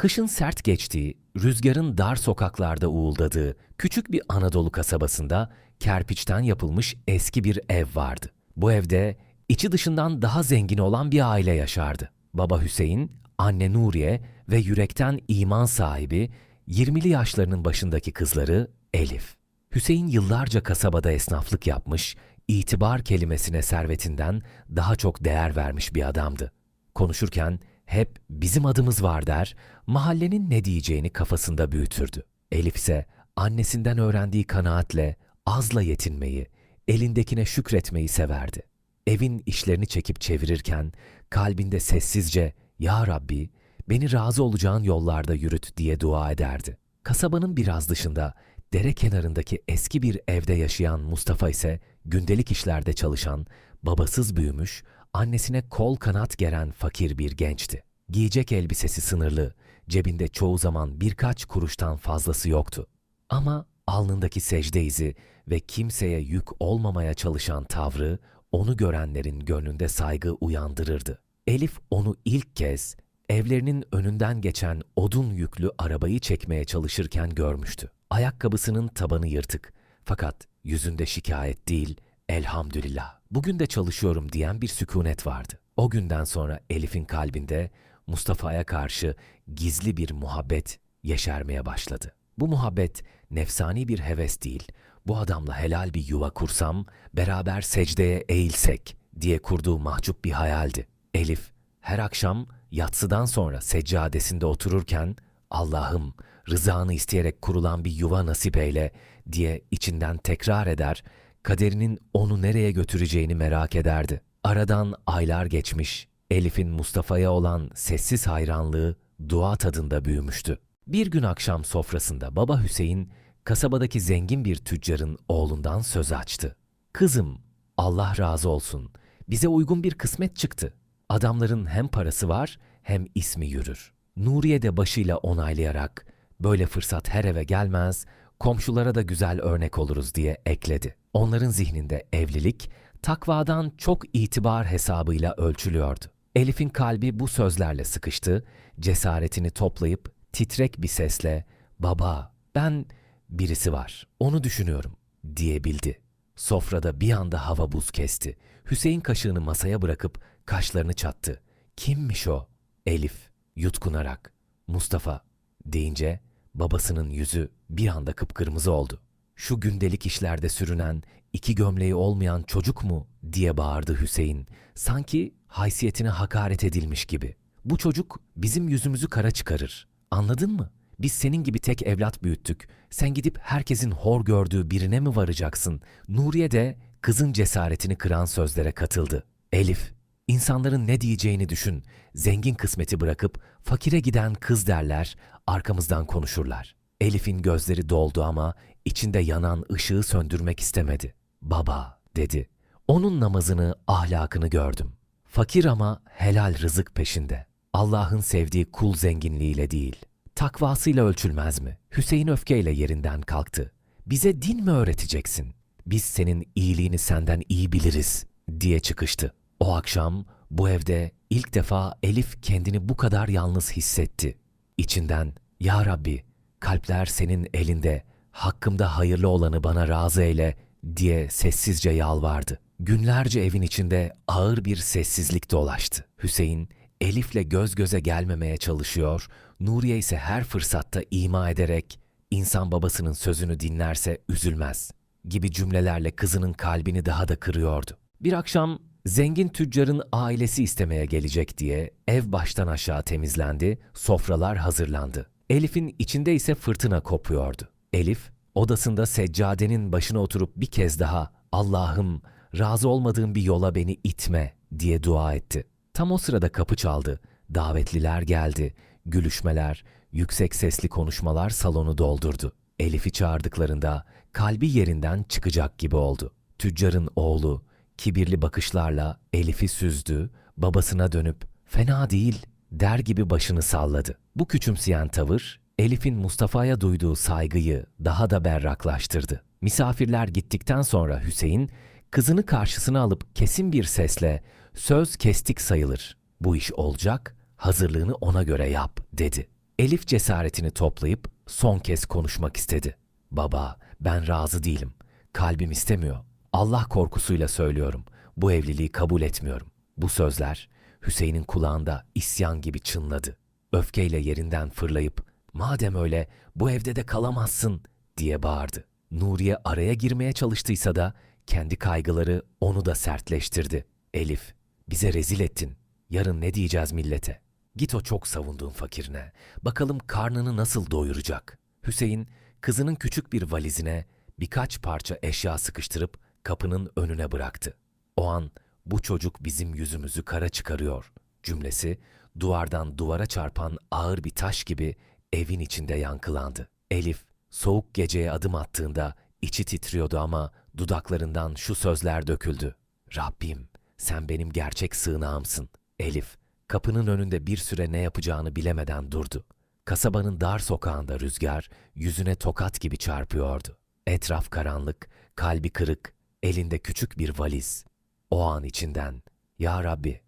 Kışın sert geçtiği, rüzgarın dar sokaklarda uğuldadığı küçük bir Anadolu kasabasında kerpiçten yapılmış eski bir ev vardı. Bu evde içi dışından daha zengin olan bir aile yaşardı. Baba Hüseyin, anne Nuriye ve yürekten iman sahibi 20'li yaşlarının başındaki kızları Elif. Hüseyin yıllarca kasabada esnaflık yapmış, itibar kelimesine servetinden daha çok değer vermiş bir adamdı. Konuşurken hep bizim adımız var der, mahallenin ne diyeceğini kafasında büyütürdü. Elif ise annesinden öğrendiği kanaatle azla yetinmeyi, elindekine şükretmeyi severdi. Evin işlerini çekip çevirirken kalbinde sessizce ''Ya Rabbi, beni razı olacağın yollarda yürüt'' diye dua ederdi. Kasabanın biraz dışında dere kenarındaki eski bir evde yaşayan Mustafa ise gündelik işlerde çalışan, babasız büyümüş, annesine kol kanat geren fakir bir gençti. Giyecek elbisesi sınırlı, cebinde çoğu zaman birkaç kuruştan fazlası yoktu. Ama alnındaki secde izi ve kimseye yük olmamaya çalışan tavrı onu görenlerin gönlünde saygı uyandırırdı. Elif onu ilk kez evlerinin önünden geçen odun yüklü arabayı çekmeye çalışırken görmüştü. Ayakkabısının tabanı yırtık fakat yüzünde şikayet değil, elhamdülillah bugün de çalışıyorum diyen bir sükunet vardı. O günden sonra Elif'in kalbinde Mustafa'ya karşı gizli bir muhabbet yeşermeye başladı. Bu muhabbet nefsani bir heves değil, bu adamla helal bir yuva kursam, beraber secdeye eğilsek diye kurduğu mahcup bir hayaldi. Elif her akşam yatsıdan sonra seccadesinde otururken Allah'ım rızanı isteyerek kurulan bir yuva nasip eyle diye içinden tekrar eder, kaderinin onu nereye götüreceğini merak ederdi. Aradan aylar geçmiş, Elif'in Mustafa'ya olan sessiz hayranlığı dua tadında büyümüştü. Bir gün akşam sofrasında baba Hüseyin kasabadaki zengin bir tüccarın oğlundan söz açtı. Kızım, Allah razı olsun. Bize uygun bir kısmet çıktı. Adamların hem parası var hem ismi yürür. Nuriye de başıyla onaylayarak böyle fırsat her eve gelmez, komşulara da güzel örnek oluruz diye ekledi. Onların zihninde evlilik takvadan çok itibar hesabıyla ölçülüyordu. Elif'in kalbi bu sözlerle sıkıştı, cesaretini toplayıp titrek bir sesle "Baba, ben birisi var. Onu düşünüyorum." diyebildi. Sofrada bir anda hava buz kesti. Hüseyin kaşığını masaya bırakıp kaşlarını çattı. Kimmiş o? Elif yutkunarak Mustafa deyince babasının yüzü bir anda kıpkırmızı oldu. Şu gündelik işlerde sürünen, iki gömleği olmayan çocuk mu diye bağırdı Hüseyin. Sanki haysiyetine hakaret edilmiş gibi. Bu çocuk bizim yüzümüzü kara çıkarır. Anladın mı? Biz senin gibi tek evlat büyüttük. Sen gidip herkesin hor gördüğü birine mi varacaksın? Nuriye de kızın cesaretini kıran sözlere katıldı. Elif, insanların ne diyeceğini düşün. Zengin kısmeti bırakıp fakire giden kız derler, arkamızdan konuşurlar. Elif'in gözleri doldu ama içinde yanan ışığı söndürmek istemedi. Baba, dedi. Onun namazını, ahlakını gördüm. Fakir ama helal rızık peşinde. Allah'ın sevdiği kul zenginliğiyle değil, takvasıyla ölçülmez mi? Hüseyin öfkeyle yerinden kalktı. Bize din mi öğreteceksin? Biz senin iyiliğini senden iyi biliriz, diye çıkıştı. O akşam bu evde ilk defa Elif kendini bu kadar yalnız hissetti. İçinden, Ya Rabbi, kalpler senin elinde, hakkımda hayırlı olanı bana razı eyle, diye sessizce yalvardı. Günlerce evin içinde ağır bir sessizlik dolaştı. Hüseyin, Elif'le göz göze gelmemeye çalışıyor, Nuriye ise her fırsatta ima ederek insan babasının sözünü dinlerse üzülmez gibi cümlelerle kızının kalbini daha da kırıyordu. Bir akşam zengin tüccarın ailesi istemeye gelecek diye ev baştan aşağı temizlendi, sofralar hazırlandı. Elif'in içinde ise fırtına kopuyordu. Elif odasında seccadenin başına oturup bir kez daha Allah'ım razı olmadığım bir yola beni itme diye dua etti. Tam o sırada kapı çaldı. Davetliler geldi. Gülüşmeler, yüksek sesli konuşmalar salonu doldurdu. Elif'i çağırdıklarında kalbi yerinden çıkacak gibi oldu. Tüccarın oğlu kibirli bakışlarla Elif'i süzdü, babasına dönüp "Fena değil." der gibi başını salladı. Bu küçümseyen tavır Elif'in Mustafa'ya duyduğu saygıyı daha da berraklaştırdı. Misafirler gittikten sonra Hüseyin kızını karşısına alıp kesin bir sesle "Söz kestik sayılır. Bu iş olacak, hazırlığını ona göre yap." dedi. Elif cesaretini toplayıp son kez konuşmak istedi. Baba, ben razı değilim. Kalbim istemiyor. Allah korkusuyla söylüyorum. Bu evliliği kabul etmiyorum. Bu sözler Hüseyin'in kulağında isyan gibi çınladı. Öfkeyle yerinden fırlayıp madem öyle bu evde de kalamazsın diye bağırdı. Nuriye araya girmeye çalıştıysa da kendi kaygıları onu da sertleştirdi. Elif, bize rezil ettin. Yarın ne diyeceğiz millete? Git o çok savunduğun fakirine. Bakalım karnını nasıl doyuracak? Hüseyin, kızının küçük bir valizine birkaç parça eşya sıkıştırıp kapının önüne bıraktı. O an bu çocuk bizim yüzümüzü kara çıkarıyor cümlesi duvardan duvara çarpan ağır bir taş gibi evin içinde yankılandı. Elif soğuk geceye adım attığında içi titriyordu ama dudaklarından şu sözler döküldü. Rabbim sen benim gerçek sığınağımsın. Elif kapının önünde bir süre ne yapacağını bilemeden durdu. Kasabanın dar sokağında rüzgar yüzüne tokat gibi çarpıyordu. Etraf karanlık, kalbi kırık, elinde küçük bir valiz. O an içinden "Ya Rabbi,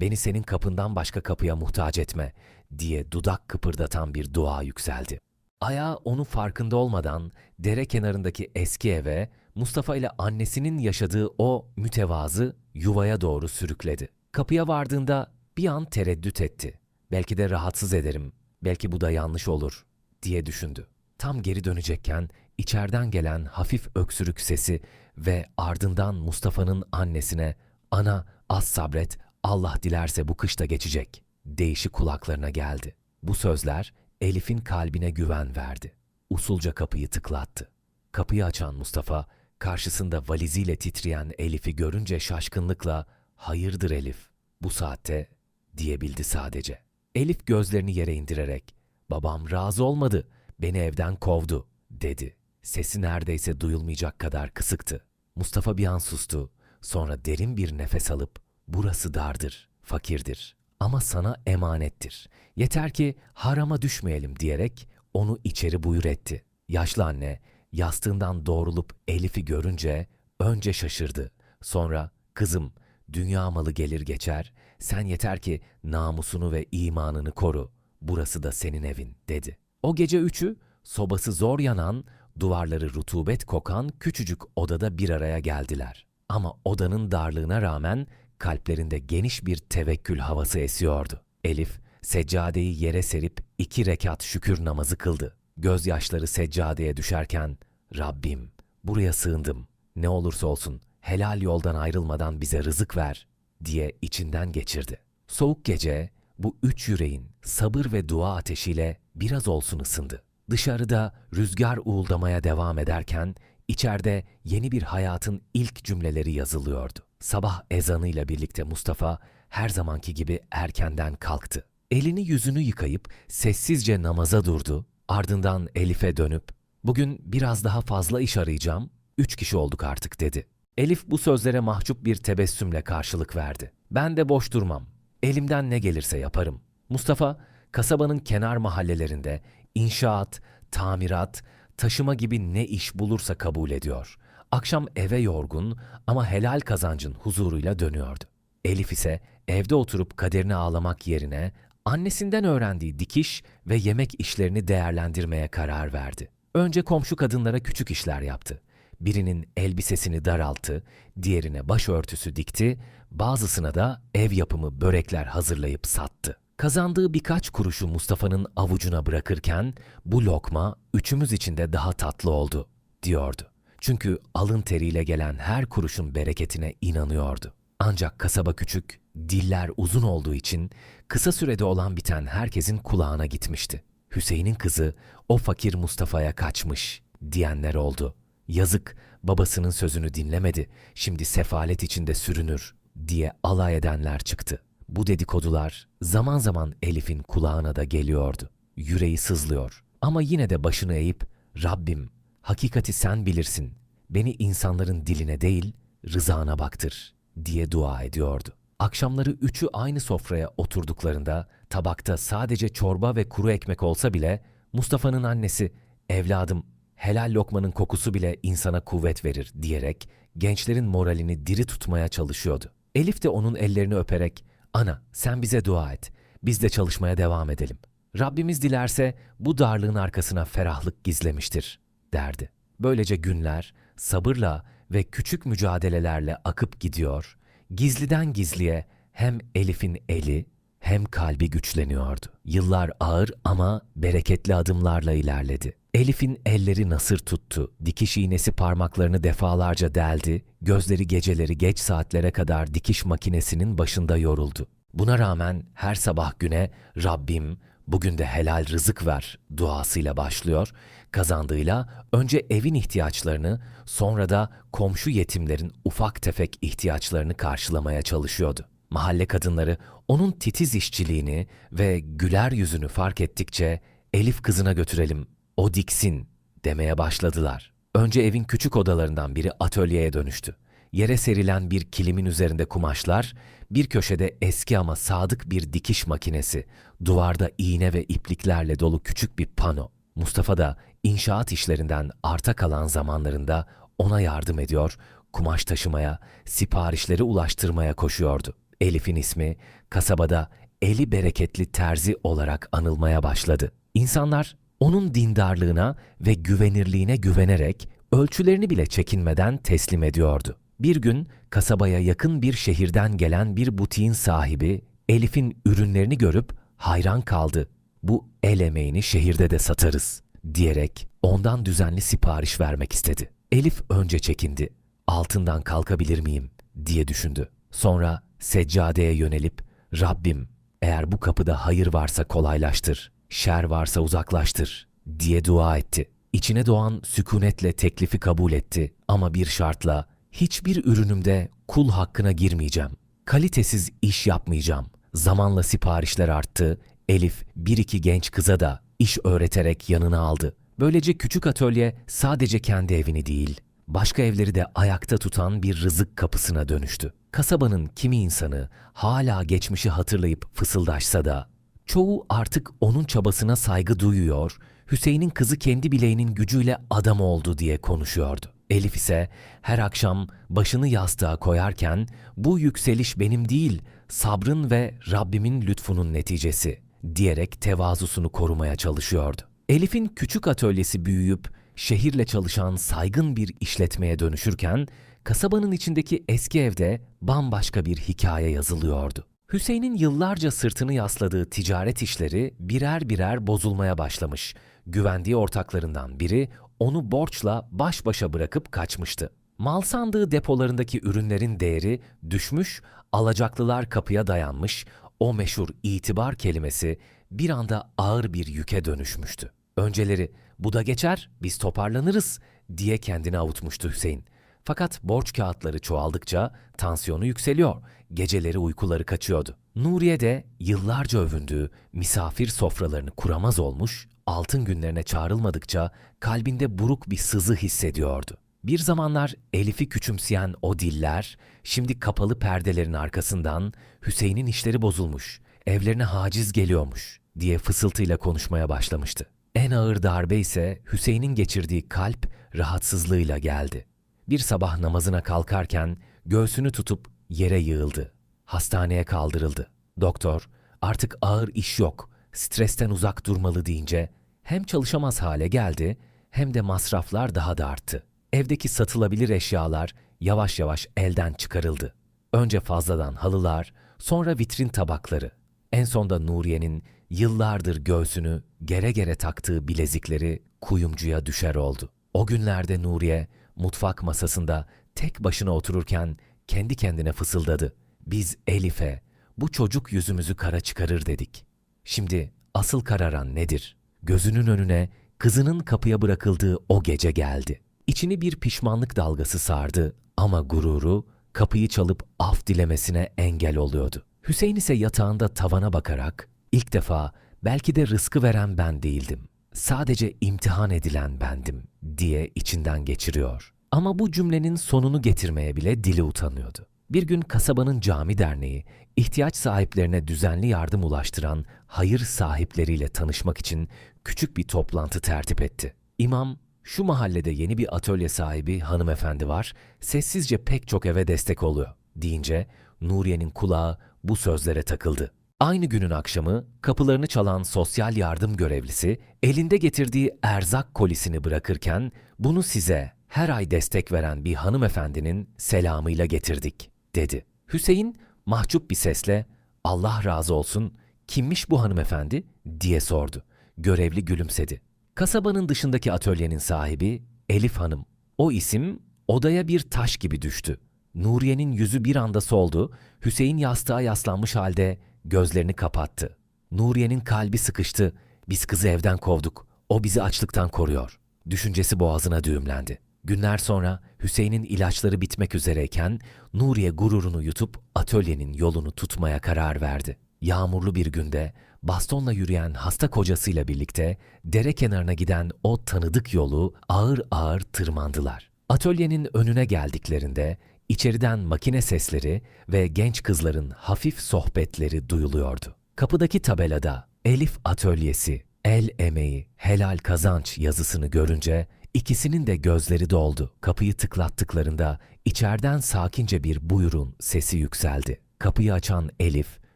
beni senin kapından başka kapıya muhtaç etme." diye dudak kıpırdatan bir dua yükseldi. Ayağı onun farkında olmadan dere kenarındaki eski eve Mustafa ile annesinin yaşadığı o mütevazı yuvaya doğru sürükledi. Kapıya vardığında bir an tereddüt etti. Belki de rahatsız ederim, belki bu da yanlış olur diye düşündü. Tam geri dönecekken içeriden gelen hafif öksürük sesi ve ardından Mustafa'nın annesine "Ana az sabret, Allah dilerse bu kış da geçecek." deyişi kulaklarına geldi. Bu sözler Elif'in kalbine güven verdi. Usulca kapıyı tıklattı. Kapıyı açan Mustafa karşısında valiziyle titreyen Elif'i görünce şaşkınlıkla "Hayırdır Elif? Bu saatte?" diyebildi sadece. Elif gözlerini yere indirerek "Babam razı olmadı, beni evden kovdu." dedi. Sesi neredeyse duyulmayacak kadar kısıktı. Mustafa bir an sustu. Sonra derin bir nefes alıp burası dardır, fakirdir ama sana emanettir. Yeter ki harama düşmeyelim diyerek onu içeri buyur etti. Yaşlı anne yastığından doğrulup Elif'i görünce önce şaşırdı. Sonra kızım dünya malı gelir geçer, sen yeter ki namusunu ve imanını koru. Burası da senin evin dedi. O gece üçü sobası zor yanan, duvarları rutubet kokan küçücük odada bir araya geldiler. Ama odanın darlığına rağmen kalplerinde geniş bir tevekkül havası esiyordu. Elif, seccadeyi yere serip iki rekat şükür namazı kıldı. Gözyaşları seccadeye düşerken, Rabbim, buraya sığındım. Ne olursa olsun helal yoldan ayrılmadan bize rızık ver, diye içinden geçirdi. Soğuk gece, bu üç yüreğin sabır ve dua ateşiyle biraz olsun ısındı. Dışarıda rüzgar uğuldamaya devam ederken içeride yeni bir hayatın ilk cümleleri yazılıyordu. Sabah ezanıyla birlikte Mustafa her zamanki gibi erkenden kalktı. Elini yüzünü yıkayıp sessizce namaza durdu. Ardından Elif'e dönüp "Bugün biraz daha fazla iş arayacağım. Üç kişi olduk artık." dedi. Elif bu sözlere mahcup bir tebessümle karşılık verdi. "Ben de boş durmam. Elimden ne gelirse yaparım." Mustafa kasabanın kenar mahallelerinde inşaat, tamirat, taşıma gibi ne iş bulursa kabul ediyor. Akşam eve yorgun ama helal kazancın huzuruyla dönüyordu. Elif ise evde oturup kaderini ağlamak yerine annesinden öğrendiği dikiş ve yemek işlerini değerlendirmeye karar verdi. Önce komşu kadınlara küçük işler yaptı. Birinin elbisesini daralttı, diğerine başörtüsü dikti, bazısına da ev yapımı börekler hazırlayıp sattı. Kazandığı birkaç kuruşu Mustafa'nın avucuna bırakırken bu lokma üçümüz için de daha tatlı oldu diyordu. Çünkü alın teriyle gelen her kuruşun bereketine inanıyordu. Ancak kasaba küçük, diller uzun olduğu için kısa sürede olan biten herkesin kulağına gitmişti. Hüseyin'in kızı o fakir Mustafa'ya kaçmış diyenler oldu. Yazık babasının sözünü dinlemedi, şimdi sefalet içinde sürünür diye alay edenler çıktı. Bu dedikodular zaman zaman Elif'in kulağına da geliyordu. Yüreği sızlıyor ama yine de başını eğip Rabbim hakikati sen bilirsin. Beni insanların diline değil rızana baktır diye dua ediyordu. Akşamları üçü aynı sofraya oturduklarında tabakta sadece çorba ve kuru ekmek olsa bile Mustafa'nın annesi evladım helal lokmanın kokusu bile insana kuvvet verir diyerek gençlerin moralini diri tutmaya çalışıyordu. Elif de onun ellerini öperek ana sen bize dua et. Biz de çalışmaya devam edelim. Rabbimiz dilerse bu darlığın arkasına ferahlık gizlemiştir, derdi. Böylece günler sabırla ve küçük mücadelelerle akıp gidiyor, gizliden gizliye hem Elif'in eli hem kalbi güçleniyordu. Yıllar ağır ama bereketli adımlarla ilerledi. Elif'in elleri nasır tuttu, dikiş iğnesi parmaklarını defalarca deldi, gözleri geceleri geç saatlere kadar dikiş makinesinin başında yoruldu. Buna rağmen her sabah güne Rabbim bugün de helal rızık ver duasıyla başlıyor, kazandığıyla önce evin ihtiyaçlarını sonra da komşu yetimlerin ufak tefek ihtiyaçlarını karşılamaya çalışıyordu. Mahalle kadınları onun titiz işçiliğini ve güler yüzünü fark ettikçe Elif kızına götürelim, o diksin demeye başladılar. Önce evin küçük odalarından biri atölyeye dönüştü. Yere serilen bir kilimin üzerinde kumaşlar, bir köşede eski ama sadık bir dikiş makinesi, duvarda iğne ve ipliklerle dolu küçük bir pano. Mustafa da inşaat işlerinden arta kalan zamanlarında ona yardım ediyor, kumaş taşımaya, siparişleri ulaştırmaya koşuyordu. Elif'in ismi kasabada eli bereketli terzi olarak anılmaya başladı. İnsanlar onun dindarlığına ve güvenirliğine güvenerek ölçülerini bile çekinmeden teslim ediyordu. Bir gün kasabaya yakın bir şehirden gelen bir butiğin sahibi Elif'in ürünlerini görüp hayran kaldı. Bu el emeğini şehirde de satarız diyerek ondan düzenli sipariş vermek istedi. Elif önce çekindi. Altından kalkabilir miyim diye düşündü. Sonra seccadeye yönelip Rabbim eğer bu kapıda hayır varsa kolaylaştır, şer varsa uzaklaştır diye dua etti. İçine doğan sükunetle teklifi kabul etti ama bir şartla hiçbir ürünümde kul hakkına girmeyeceğim. Kalitesiz iş yapmayacağım. Zamanla siparişler arttı. Elif bir iki genç kıza da iş öğreterek yanına aldı. Böylece küçük atölye sadece kendi evini değil, başka evleri de ayakta tutan bir rızık kapısına dönüştü. Kasabanın kimi insanı hala geçmişi hatırlayıp fısıldaşsa da çoğu artık onun çabasına saygı duyuyor, Hüseyin'in kızı kendi bileğinin gücüyle adam oldu diye konuşuyordu. Elif ise her akşam başını yastığa koyarken bu yükseliş benim değil, sabrın ve Rabbimin lütfunun neticesi diyerek tevazusunu korumaya çalışıyordu. Elif'in küçük atölyesi büyüyüp şehirle çalışan saygın bir işletmeye dönüşürken kasabanın içindeki eski evde bambaşka bir hikaye yazılıyordu. Hüseyin'in yıllarca sırtını yasladığı ticaret işleri birer birer bozulmaya başlamış. Güvendiği ortaklarından biri onu borçla baş başa bırakıp kaçmıştı. Mal sandığı depolarındaki ürünlerin değeri düşmüş, alacaklılar kapıya dayanmış, o meşhur itibar kelimesi bir anda ağır bir yüke dönüşmüştü. Önceleri bu da geçer, biz toparlanırız diye kendini avutmuştu Hüseyin. Fakat borç kağıtları çoğaldıkça tansiyonu yükseliyor, geceleri uykuları kaçıyordu. Nuriye de yıllarca övündüğü misafir sofralarını kuramaz olmuş, altın günlerine çağrılmadıkça kalbinde buruk bir sızı hissediyordu. Bir zamanlar Elif'i küçümseyen o diller, şimdi kapalı perdelerin arkasından Hüseyin'in işleri bozulmuş, evlerine haciz geliyormuş diye fısıltıyla konuşmaya başlamıştı. En ağır darbe ise Hüseyin'in geçirdiği kalp rahatsızlığıyla geldi. Bir sabah namazına kalkarken göğsünü tutup yere yığıldı. Hastaneye kaldırıldı. Doktor, artık ağır iş yok, stresten uzak durmalı deyince hem çalışamaz hale geldi hem de masraflar daha da arttı. Evdeki satılabilir eşyalar yavaş yavaş elden çıkarıldı. Önce fazladan halılar, sonra vitrin tabakları. En sonda Nuriye'nin yıllardır göğsünü gere gere taktığı bilezikleri kuyumcuya düşer oldu. O günlerde Nuriye mutfak masasında tek başına otururken kendi kendine fısıldadı. Biz Elif'e bu çocuk yüzümüzü kara çıkarır dedik. Şimdi asıl kararan nedir? Gözünün önüne kızının kapıya bırakıldığı o gece geldi. İçini bir pişmanlık dalgası sardı ama gururu kapıyı çalıp af dilemesine engel oluyordu. Hüseyin ise yatağında tavana bakarak ilk defa belki de rızkı veren ben değildim. Sadece imtihan edilen bendim diye içinden geçiriyor. Ama bu cümlenin sonunu getirmeye bile dili utanıyordu. Bir gün kasabanın cami derneği ihtiyaç sahiplerine düzenli yardım ulaştıran hayır sahipleriyle tanışmak için küçük bir toplantı tertip etti. İmam, şu mahallede yeni bir atölye sahibi hanımefendi var, sessizce pek çok eve destek oluyor deyince Nuriye'nin kulağı bu sözlere takıldı. Aynı günün akşamı kapılarını çalan sosyal yardım görevlisi elinde getirdiği erzak kolisini bırakırken bunu size her ay destek veren bir hanımefendinin selamıyla getirdik dedi. Hüseyin mahcup bir sesle Allah razı olsun kimmiş bu hanımefendi diye sordu. Görevli gülümsedi. Kasabanın dışındaki atölyenin sahibi Elif Hanım. O isim odaya bir taş gibi düştü. Nuriye'nin yüzü bir anda soldu, Hüseyin yastığa yaslanmış halde gözlerini kapattı. Nuriye'nin kalbi sıkıştı. Biz kızı evden kovduk. O bizi açlıktan koruyor. Düşüncesi boğazına düğümlendi. Günler sonra Hüseyin'in ilaçları bitmek üzereyken Nuriye gururunu yutup atölyenin yolunu tutmaya karar verdi. Yağmurlu bir günde bastonla yürüyen hasta kocasıyla birlikte dere kenarına giden o tanıdık yolu ağır ağır tırmandılar. Atölyenin önüne geldiklerinde içeriden makine sesleri ve genç kızların hafif sohbetleri duyuluyordu. Kapıdaki tabelada Elif Atölyesi, el emeği, helal kazanç yazısını görünce ikisinin de gözleri doldu. Kapıyı tıklattıklarında içeriden sakince bir buyurun sesi yükseldi. Kapıyı açan Elif,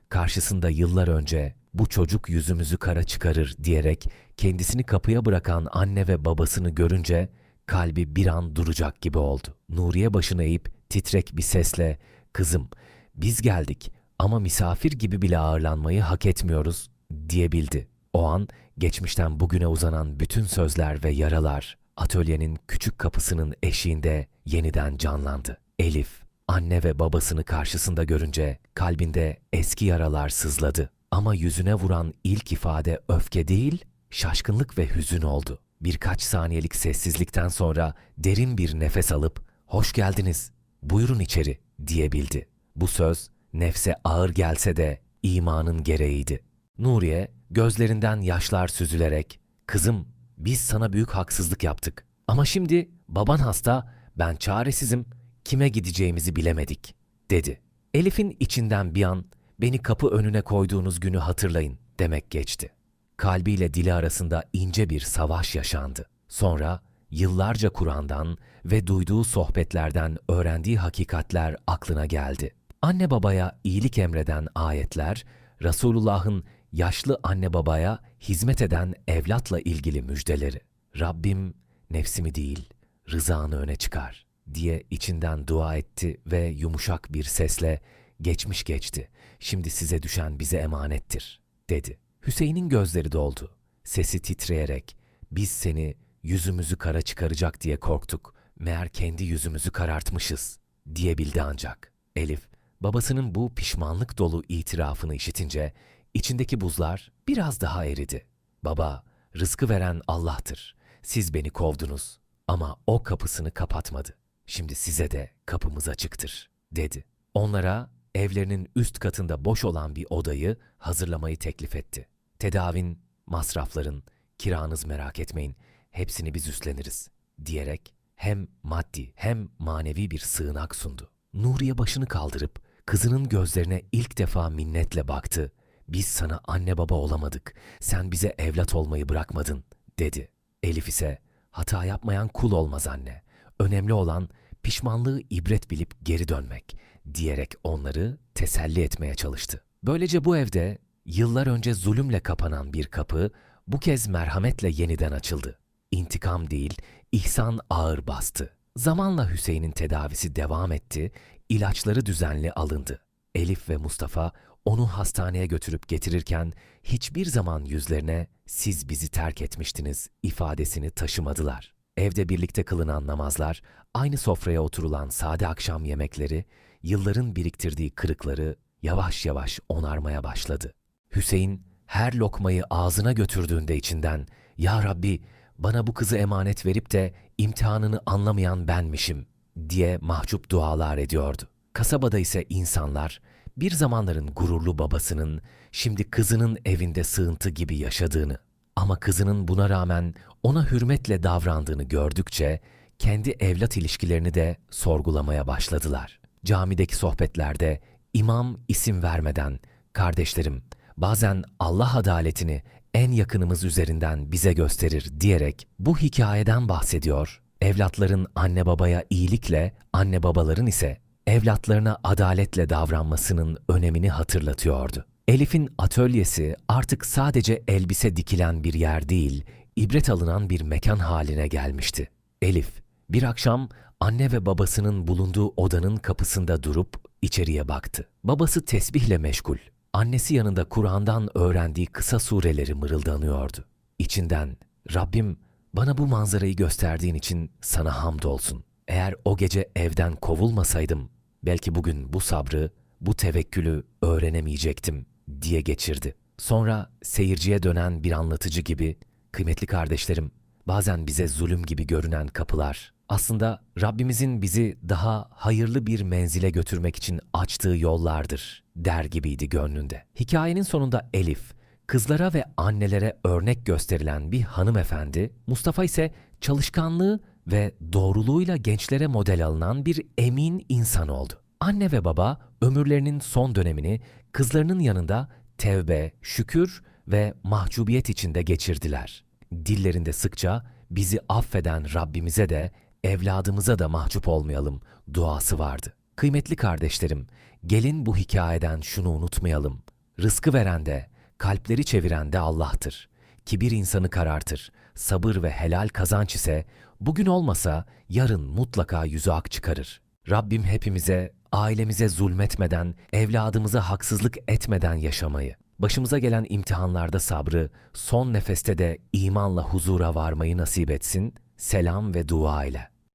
karşısında yıllar önce bu çocuk yüzümüzü kara çıkarır diyerek kendisini kapıya bırakan anne ve babasını görünce kalbi bir an duracak gibi oldu. Nuriye başını eğip titrek bir sesle "Kızım, biz geldik ama misafir gibi bile ağırlanmayı hak etmiyoruz." diyebildi. O an geçmişten bugüne uzanan bütün sözler ve yaralar atölyenin küçük kapısının eşiğinde yeniden canlandı. Elif, anne ve babasını karşısında görünce kalbinde eski yaralar sızladı. Ama yüzüne vuran ilk ifade öfke değil, şaşkınlık ve hüzün oldu. Birkaç saniyelik sessizlikten sonra derin bir nefes alıp "Hoş geldiniz. Buyurun içeri." diyebildi. Bu söz nefse ağır gelse de imanın gereğiydi. Nuriye gözlerinden yaşlar süzülerek "Kızım, biz sana büyük haksızlık yaptık. Ama şimdi baban hasta, ben çaresizim, kime gideceğimizi bilemedik." dedi. Elif'in içinden bir an beni kapı önüne koyduğunuz günü hatırlayın demek geçti. Kalbiyle dili arasında ince bir savaş yaşandı. Sonra yıllarca Kur'an'dan ve duyduğu sohbetlerden öğrendiği hakikatler aklına geldi. Anne babaya iyilik emreden ayetler, Resulullah'ın yaşlı anne babaya hizmet eden evlatla ilgili müjdeleri. Rabbim nefsimi değil, rızanı öne çıkar diye içinden dua etti ve yumuşak bir sesle geçmiş geçti. Şimdi size düşen bize emanettir dedi. Hüseyin'in gözleri doldu. Sesi titreyerek biz seni yüzümüzü kara çıkaracak diye korktuk. Meğer kendi yüzümüzü karartmışız diyebildi ancak. Elif babasının bu pişmanlık dolu itirafını işitince içindeki buzlar biraz daha eridi. Baba, rızkı veren Allah'tır. Siz beni kovdunuz ama o kapısını kapatmadı. Şimdi size de kapımız açıktır, dedi. Onlara evlerinin üst katında boş olan bir odayı hazırlamayı teklif etti. Tedavin, masrafların, kiranız merak etmeyin, hepsini biz üstleniriz, diyerek hem maddi hem manevi bir sığınak sundu. Nuriye başını kaldırıp kızının gözlerine ilk defa minnetle baktı. Biz sana anne baba olamadık, sen bize evlat olmayı bırakmadın, dedi. Elif ise hata yapmayan kul olmaz anne. Önemli olan pişmanlığı ibret bilip geri dönmek diyerek onları teselli etmeye çalıştı. Böylece bu evde yıllar önce zulümle kapanan bir kapı bu kez merhametle yeniden açıldı. İntikam değil, ihsan ağır bastı. Zamanla Hüseyin'in tedavisi devam etti, ilaçları düzenli alındı. Elif ve Mustafa onu hastaneye götürüp getirirken hiçbir zaman yüzlerine siz bizi terk etmiştiniz ifadesini taşımadılar. Evde birlikte kılınan namazlar, aynı sofraya oturulan sade akşam yemekleri, yılların biriktirdiği kırıkları yavaş yavaş onarmaya başladı. Hüseyin her lokmayı ağzına götürdüğünde içinden ''Ya Rabbi bana bu kızı emanet verip de imtihanını anlamayan benmişim.'' diye mahcup dualar ediyordu. Kasabada ise insanlar bir zamanların gururlu babasının şimdi kızının evinde sığıntı gibi yaşadığını ama kızının buna rağmen ona hürmetle davrandığını gördükçe kendi evlat ilişkilerini de sorgulamaya başladılar. Camideki sohbetlerde imam isim vermeden kardeşlerim bazen Allah adaletini en yakınımız üzerinden bize gösterir diyerek bu hikayeden bahsediyor. Evlatların anne babaya iyilikle, anne babaların ise evlatlarına adaletle davranmasının önemini hatırlatıyordu. Elif'in atölyesi artık sadece elbise dikilen bir yer değil, ibret alınan bir mekan haline gelmişti. Elif, bir akşam anne ve babasının bulunduğu odanın kapısında durup içeriye baktı. Babası tesbihle meşgul. Annesi yanında Kur'an'dan öğrendiği kısa sureleri mırıldanıyordu. İçinden, Rabbim bana bu manzarayı gösterdiğin için sana hamdolsun. Eğer o gece evden kovulmasaydım, belki bugün bu sabrı, bu tevekkülü öğrenemeyecektim diye geçirdi. Sonra seyirciye dönen bir anlatıcı gibi, kıymetli kardeşlerim, bazen bize zulüm gibi görünen kapılar, aslında Rabbimizin bizi daha hayırlı bir menzile götürmek için açtığı yollardır der gibiydi gönlünde. Hikayenin sonunda Elif, kızlara ve annelere örnek gösterilen bir hanımefendi, Mustafa ise çalışkanlığı ve doğruluğuyla gençlere model alınan bir emin insan oldu. Anne ve baba ömürlerinin son dönemini kızlarının yanında tevbe, şükür ve mahcubiyet içinde geçirdiler. Dillerinde sıkça bizi affeden Rabbimize de evladımıza da mahcup olmayalım duası vardı. Kıymetli kardeşlerim, gelin bu hikayeden şunu unutmayalım. Rızkı veren de, kalpleri çeviren de Allah'tır. Kibir insanı karartır. Sabır ve helal kazanç ise bugün olmasa yarın mutlaka yüzü ak çıkarır. Rabbim hepimize, ailemize zulmetmeden, evladımıza haksızlık etmeden yaşamayı, başımıza gelen imtihanlarda sabrı, son nefeste de imanla huzura varmayı nasip etsin. Selam ve dua ile.